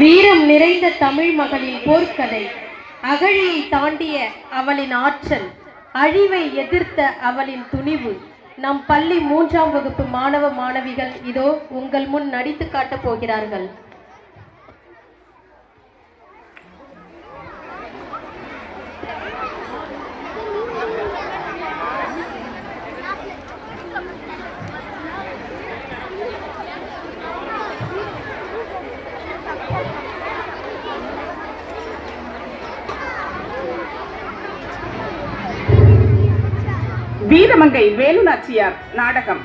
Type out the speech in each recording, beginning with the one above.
வீரம் நிறைந்த தமிழ் மகளின் போர்க்கதை. அகழியை தாண்டிய அவளின் ஆற்றல் அழிவை எதிர்த்த அவளின் துணிவு. நம் பள்ளி மூன்றாம் வகுப்பு மாணவ மாணவிகள் இதோ உங்கள் முன் நடித்து காட்டப் போகிறார்கள். வீரமங்கை வேலுநாச்சியார் நாடகம்.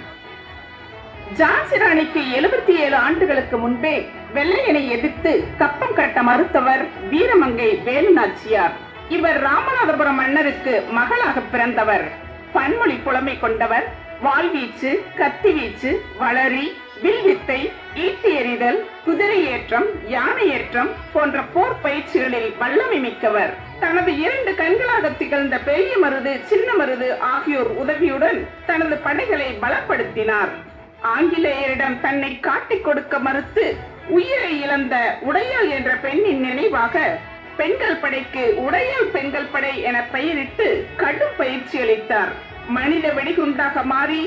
ஜான்சி ராணிக்கு எழுபத்தி ஏழு ஆண்டுகளுக்கு முன்பே வெள்ளையனை எதிர்த்து கப்பம் கட்ட மறுத்தவர் வீரமங்கை வேலுநாச்சியார். இவர் ராமநாதபுரம் மன்னருக்கு மகளாக பிறந்தவர். பன்மொழி புலமை கொண்டவர் வாள்வீச்சு கத்தி வீச்சு வளரி வில்வித்தை ஈட்டி எறிதல் குதிரை ஏற்றம் யானை ஏற்றம் போன்ற போர் பயிற்சிகளில் வல்லமை மிக்கவர். தனது இரண்டு கண்களாக திகழ்ந்த பெரிய மருது சின்ன மருது ஆகியோர் உதவியுடன் தனது படைகளை பலப்படுத்தினார். ஆங்கிலேயரிடம் தன்னை காட்டிக் கொடுக்க மறுத்து உயிரை இழந்த உடையாள் என்ற பெண்ணின் நினைவாக பெண்கள் படைக்கு உடையாள் பெண்கள் படை என பெயரிட்டு கடும் பயிற்சி அளித்தார். மனித வெடிகுண்டாக மாறி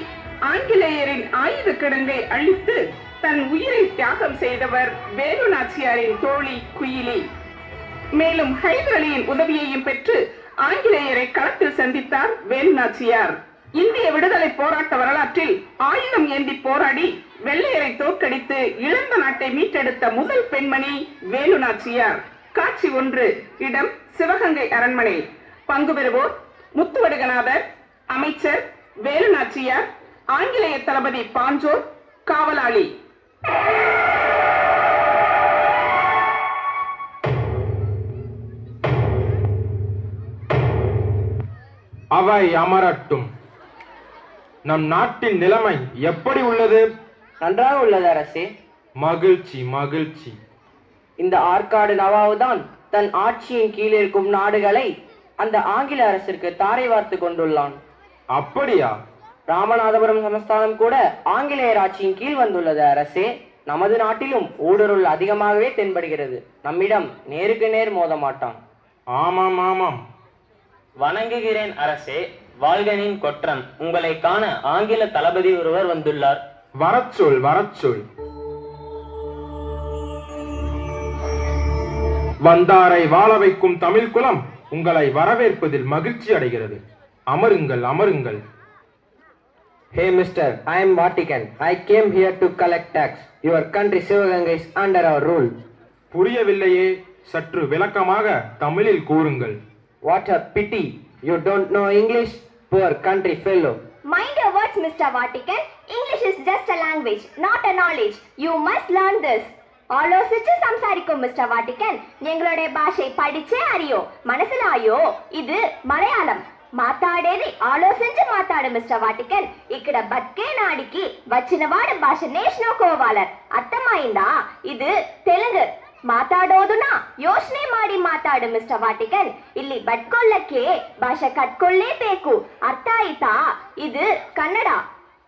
ஆங்கிலேயரின் ஆயுத கிடங்கை அழித்து தன் உயிரை தியாகம் செய்தவர் வேலு நாச்சியாரின் தோழி குயிலி. மேலும் ஹைதர் அலியின் உதவியையும் பெற்று ஆங்கிலேயரை களத்தில் சந்தித்தார் வேலு நாச்சியார். இந்திய விடுதலை போராட்ட வரலாற்றில் ஆயுதம் ஏந்தி போராடி வெள்ளையரை தோற்கடித்து இழந்த நாட்டை மீட்டெடுத்த முதல் பெண்மணி வேலு நாச்சியார். காட்சி ஒன்று இடம் சிவகங்கை அரண்மனை. பங்கு பெறுவோர் முத்துவடுகநாதர் அமைச்சர் வேலு நாச்சியார் ஆங்கிலேய தளபதி பாஞ்சோர் காவலாளி. அவை அமரட்டும். நம் நாட்டின் நிலைமை எப்படி உள்ளது? நன்றாக உள்ளது அரசே. மகிழ்ச்சி மகிழ்ச்சி. இந்த ஆற்காடு நவாவு தான் தன் ஆட்சியின் கீழ் இருக்கும் நாடுகளை அந்த ஆங்கில அரசிற்கு தாரை வார்த்து கொண்டுள்ளான். அப்படியா? ராமநாதபுரம் சமஸ்தானம் கூட ஆங்கிலேயர் ஆட்சியின் கீழ் வந்துள்ளது அரசே. நமது நாட்டிலும் ஊடுருள் அதிகமாகவே தென்படுகிறது. நம்மிடம் நேருக்கு நேர் மோத மாட்டான் ஆமாம் ஆமாம். வணங்குகிறேன் அரசே. வாழ்கனின் கொற்றன். உங்களை காண ஆங்கில தளபதி ஒருவர் வந்துள்ளார். வரச் சொல் வரச் சொல் வந்தாரை வாழ வைக்கும் தமிழ் குலம் உங்களை வரவேற்பதில் மகிழ்ச்சி அடைகிறது. அமருங்கள் அமருங்கள் Hey mister, I am Vatican. I came here to collect tax. Your country Sivaganga is under our rule. புரியவில்லையே சற்று விளக்கமாக தமிழில் கூறுங்கள் What a pity. You don't know English? Poor country fellow. Mind your words, Mr. Vatican. English is just a language, not a knowledge. You must learn this. ஆலோசிச்சு சம்சாரிக்கும் mister Vatican எங்களுடைய பாஷை படிச்சே அறியோ மனசிலாயோ இது மலையாளம் మాట్లాడేది ఆలోచించి మాట్లాడు మిస్టర్ వాటికన్ ఇక్కడ బతికే నాడికి వచ్చినవాడు భాష నేర్చుకోవాలర్ అర్థమైందా ఇది తెలుగు ಮಾತಾಡೋದುನ ಯೋಚನೆ ಮಾಡಿ ಮಾತಾಡು ಮಿಸ್ಟರ್ ವಾಟಿಕನ್ ಇಲ್ಲಿ ಬಟ್ಕೊಳ್ಳಕ್ಕೆ ಭಾಷೆ ಕಟ್ಕೊಳ್ಳೇಬೇಕು ಅರ್ಥ ಆಯ್ತಾ இது கன்னட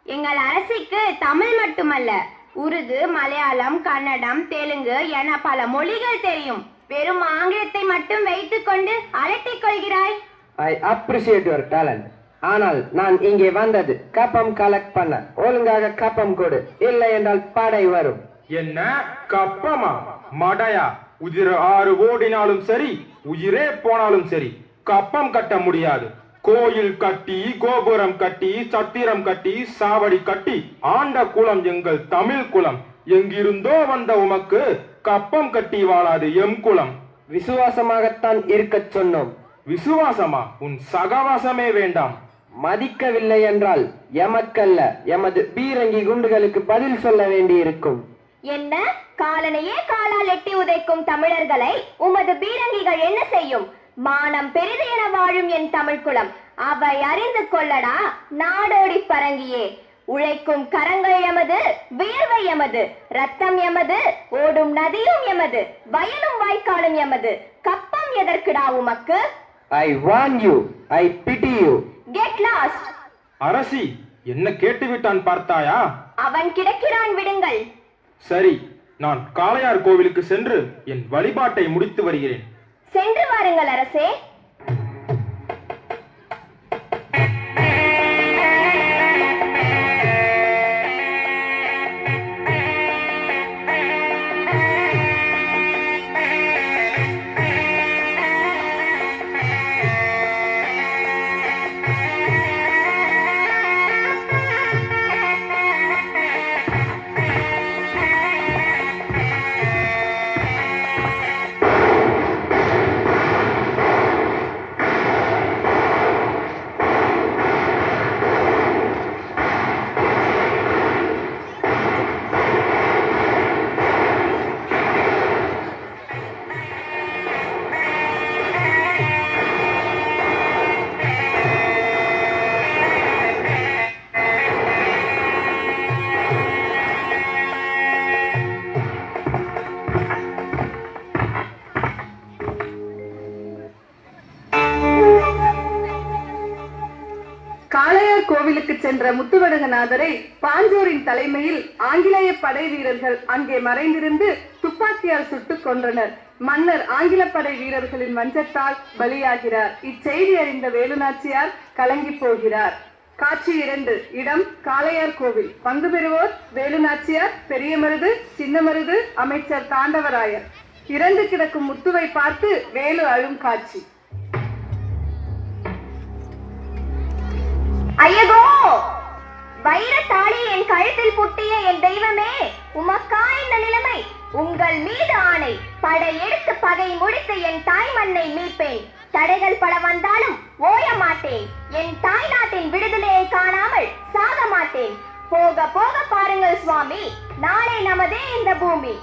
எங்கள் அரசுக்கு தமிழ் மட்டுமல்ல உருது மலையாளம் கன்னடம் தெலுங்கு என பல மொழிகள் தெரியும் வெறும் ஆங்கிலத்தை மட்டும் வைத்துக்கொண்டு அலட்டிக் கொள்கிறாய் I appreciate your talent. ஆனால் நான் இங்கே வந்தது கப்பம் கலெக்ட் பண்ண. ஒழுங்காக கப்பம் கொடு. இல்லை என்றால் படை வரும். என்ன? கப்பமா? மடையா? உதிர ஆறு ஓடினாலும் சரி உயிரே போனாலும் சரி கப்பம் கட்ட முடியாது. கோயில் கட்டி கோபுரம் கட்டி சத்திரம் கட்டி சாவடி கட்டி ஆண்ட குலம் எங்கள் தமிழ் குலம். எங்கிருந்தோ வந்த உமக்கு கப்பம் கட்டி வாழாது எம் குலம். விசுவாசமாகத்தான் இருக்கச் சொன்னோம். விசுவாசமா? உன் சகவாசமே வேண்டாம். மதிக்கவில்லை என்றால் எமக்கல்ல எமது பீரங்கி குண்டுகளுக்கு பதில் சொல்ல வேண்டியிருக்கும். என்ன? காலனையே காலால் எட்டி உதைக்கும் தமிழர்களை உமது பீரங்கிகள் என்ன செய்யும்? மானம் பெரிது என வாழும் என் தமிழ்குலம் அவை அறிந்து கொள்ளடா நாடோடி பரங்கியே. உழைக்கும் கரங்கள் எமது வியர்வை எமது. ரத்தம் எமது ஓடும் நதியும் எமது. வயலும் வாய்க்காலும் எமது. கப்பம் எதற்குடா உமக்கு? I want you I pity you get lost அரசி என்ன கேட்டுவிட்டான் பார்த்தாயா? அவன் கிடக்கிறான் விடுங்கள். சரி நான் காளையார் கோவிலுக்கு சென்று என் வழிபாட்டை முடித்து வருகிறேன். சென்று வாருங்கள் அரசே. காளையார் கோவிலுக்கு சென்ற முத்துவடகநாதரை பாஞ்சோரின் தலைமையில் ஆங்கிலேய படை வீரர்கள் அங்கே மறைந்திருந்து துப்பாக்கியால் சுட்டுக் கொன்றனர். மன்னர் ஆங்கில படை வீரர்களின் வஞ்சத்தால் பலியாகிறார். இச்செய்தி அறிந்த வேலுநாச்சியார் கலங்கி போகிறார். காட்சி இரண்டு. இடம் காளையார் கோவில். பங்கு பெறுவோர் வேலுநாச்சியார் பெரிய மருது சின்ன மருது அமைச்சர் தாண்டவராயர். இறந்து கிடக்கும் முத்துவை பார்த்து வேலு அழும் காட்சி. ஐயகோ! வைர தாலி என் கழுத்தில் புட்டிய என் தெய்வமே உமக்கா இந்த நிலைமை? உங்கள் மீது ஆணை. படை எடுத்து பகை முடித்து என் தாய் மண்ணை மீட்பேன். தடைகள் பல வந்தாலும் ஓய மாட்டேன். என் தாய் நாட்டின் விடுதலையை காணாமல் சாக மாட்டேன். போக போக பாருங்கள் சுவாமி நாளை நமதே இந்த பூமி.